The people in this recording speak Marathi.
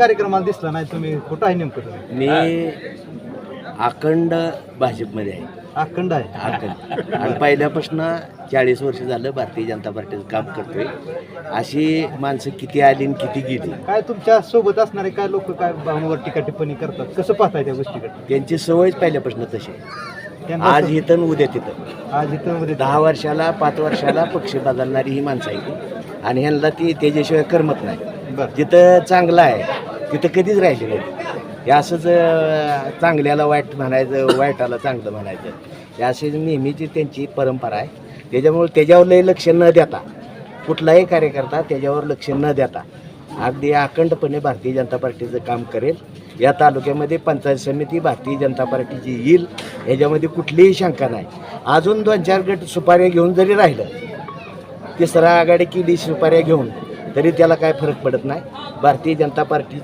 कार्यक्रमाला दिसला नाही तुम्ही कुठं आहे नेमकं तुम्ही? मी अखंड भाजपमध्ये आहे. अखंड आहे. अखंड. आणि पहिल्यापासून चाळीस वर्ष झालं भारतीय जनता पार्टीचं काम करतोय. अशी माणसं किती आली आणि किती गेली? काय तुमच्यासोबत असणारे काय लोक काय भावनावर टीका टिप्पणी करतात? कसं पाहताय त्या गोष्टीकडे? त्यांची सवयच पहिल्यापासून तशी आहे. त्यांना आज इथं आणि उद्या तिथं. आज इथं मध्ये दहा वर्षाला पाच वर्षाला पक्ष बदलणारी ही माणसं आहे ती आणि ह्यांना ती त्याच्याशिवाय करमत नाही. बरं. जिथं चांगलं आहे तिथं कधीच राहिले नाही हे असंच चांगल्याला वाईट म्हणायचं वाईटाला चांगलं म्हणायचं. हे अशी नेहमीची त्यांची परंपरा आहे. त्याच्यामुळे त्याच्यावर लक्ष न देता कुठलाही कार्यकर्ता त्याच्यावर लक्ष न देता अगदी अखंडपणे भारतीय जनता पार्टीचं काम करेल. या तालुक्यामध्ये पंचायत समिती भारतीय जनता पार्टीची येईल. याच्यामध्ये कुठलीही शंका नाही. अजून दोन चार गट सुपाऱ्या घेऊन जरी राहिलं तिसरा आघाडी केली सुपाऱ्या घेऊन तरी त्याला काय फरक पडत नाही. भारतीय जनता पार्टी